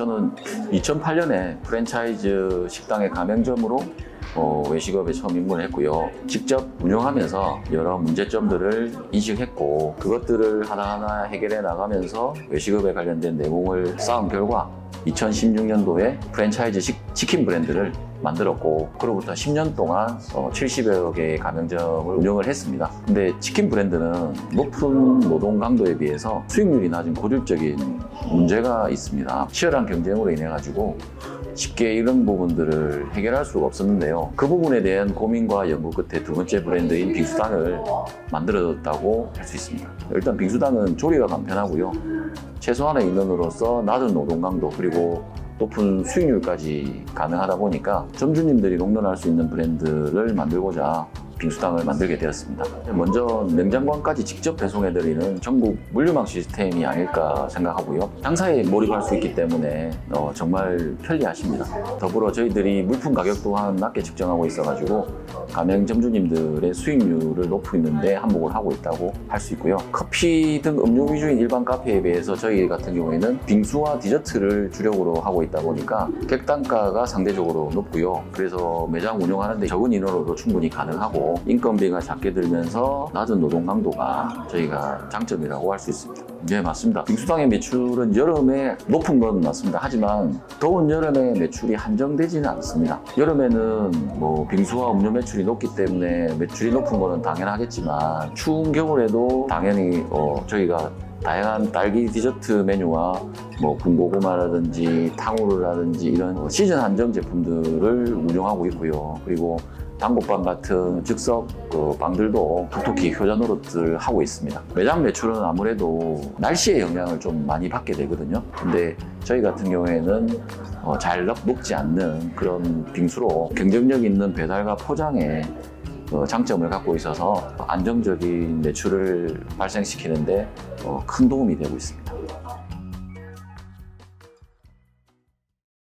저는 2008년에 프랜차이즈 식당의 가맹점으로 어, 외식업에 처음 입문을 했고요. 직접 운영하면서 여러 문제점들을 인식했고 그것들을 하나하나 해결해 나가면서 외식업에 관련된 내공을 쌓은 결과 2016년도에 프랜차이즈 식- 치킨 브랜드를 만들었고 그로부터 10년 동안 어, 70여 개의 가맹점을 운영을 했습니다. 근데 치킨 브랜드는 높은 노동 강도에 비해서 수익률이 낮은 고질적인 문제가 있습니다. 치열한 경쟁으로 인해 가지고 쉽게 이런 부분들을 해결할 수가 없었는데요. 그 부분에 대한 고민과 연구 끝에 두 번째 브랜드인 빙수당을 만들었다고 할 수 있습니다. 일단 빙수당은 조리가 간편하고요. 최소한의 인원으로서 낮은 노동 강도 그리고 높은 수익률까지 가능하다 보니까 점주님들이 롱런할 수 있는 브랜드를 만들고자 빙수당을 만들게 되었습니다. 먼저 냉장고까지 직접 배송해드리는 전국 물류망 시스템이 아닐까 생각하고요. 장사에 몰입할 수 있기 때문에 어, 정말 편리하십니다. 더불어 저희들이 물품 가격 또한 낮게 측정하고 있어가지고 가맹 점주님들의 수익률을 높이는데 한몫을 하고 있다고 할 수 있고요. 커피 등 음료 위주인 일반 카페에 비해서 저희 같은 경우에는 빙수와 디저트를 주력으로 하고 있다 보니까 객단가가 상대적으로 높고요. 그래서 매장 운영하는데 적은 인원으로도 충분히 가능하고 인건비가 작게 들면서 낮은 노동 강도가 저희가 장점이라고 할 수 있습니다. 네, 맞습니다. 빙수당의 매출은 여름에 높은 건 맞습니다. 하지만 더운 여름에 매출이 한정되지는 않습니다. 여름에는 뭐 빙수와 음료 매출이 높기 때문에 매출이 높은 거는 당연하겠지만 추운 겨울에도 당연히 어, 저희가 다양한 딸기 디저트 메뉴와 뭐 군고구마라든지 탕후루라든지 이런 시즌 한정 제품들을 운영하고 있고요. 그리고 단골빵 같은 즉석 그 빵들도 톡톡히 효자 노릇을 하고 있습니다. 매장 매출은 아무래도 날씨의 영향을 좀 많이 받게 되거든요. 근데 저희 같은 경우에는 어, 잘 녹- 녹지 않는 그런 빙수로 경쟁력 있는 배달과 포장에 어, 장점을 갖고 있어서 안정적인 매출을 발생시키는데 어, 큰 도움이 되고 있습니다.